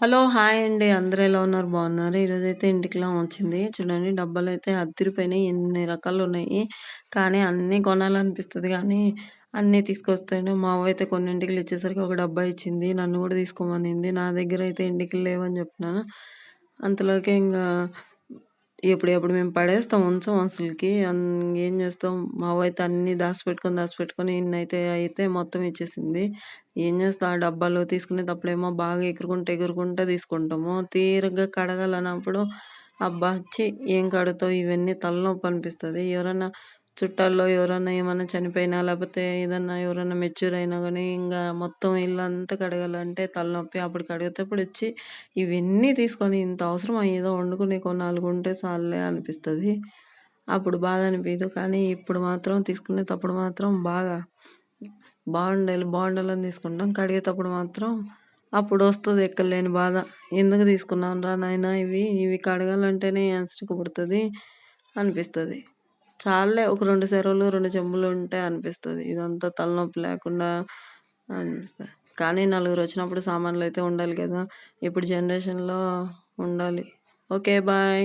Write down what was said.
Hello hi అండి. అందరూ ఎలా ఉన్నారు? బాగున్నారు? ఈరోజైతే ఇంటికిలా వచ్చింది. చూడండి డబ్బాలు అయితే అద్దరిపోయినాయి. ఎన్ని రకాలు ఉన్నాయి. కానీ అన్నీ కొనాలనిపిస్తుంది. కానీ అన్నీ తీసుకొస్తాను. మా అవ్వ అయితే కొన్నింటికి ఇచ్చేసరికి ఒక డబ్బా ఇచ్చింది. నన్ను కూడా తీసుకోమనింది. నా దగ్గర అయితే ఇంటికి లేవని చెప్పినాను. అంతలోకి ఇంకా ఇప్పుడు ఎప్పుడు మేము పడేస్తాం ఉంచం అసలుకి. ఏం చేస్తాం? మా అయితే అన్ని దాచిపెట్టుకొని దాచిపెట్టుకొని ఇన్నైతే అయితే మొత్తం ఇచ్చేసింది. ఏం చేస్తాం? ఆ డబ్బాలో తీసుకునేటప్పుడేమో బాగా ఎగురుకుంటూ ఎగురుకుంటూ తీసుకుంటాము. తీరగా కడగాలన్నప్పుడు అబ్బా చి ఏం కడతావు? ఇవన్నీ తలనొప్పి అనిపిస్తుంది. ఎవరన్నా చుట్టాల్లో ఎవరన్నా ఏమన్నా చనిపోయినా లేకపోతే ఏదన్నా ఎవరన్నా మెచ్యూర్ అయినా కానీ ఇంకా మొత్తం ఇల్లు అంతా కడగాలంటే తలనొప్పి అప్పుడు కడిగేటప్పుడు వచ్చి ఇవన్నీ తీసుకొని ఇంత అవసరం ఏదో వండుకునే కొన్ని నాలుగు ఉంటే చాలే అనిపిస్తుంది. అప్పుడు బాధ అనిపించదు కానీ ఇప్పుడు మాత్రం తీసుకునేటప్పుడు మాత్రం బాగా బాగుండాలి బాగుండాలని తీసుకుంటాం. కడిగేటప్పుడు మాత్రం అప్పుడు వస్తుంది ఎక్కలేని బాధ. ఎందుకు తీసుకున్నాను రా నాయన ఇవి? ఇవి కడగాలంటేనే యాన్స్టిక్ పుడుతుంది అనిపిస్తుంది. చాలే ఒక రెండు సెరవులు రెండు చెంబులు ఉంటే అనిపిస్తుంది. ఇదంతా తలనొప్పి లేకుండా అనిపిస్తుంది కానీ నలుగురు వచ్చినప్పుడు సామాన్లు అయితే ఉండాలి కదా. ఇప్పుడు జనరేషన్లో ఉండాలి. Okay bye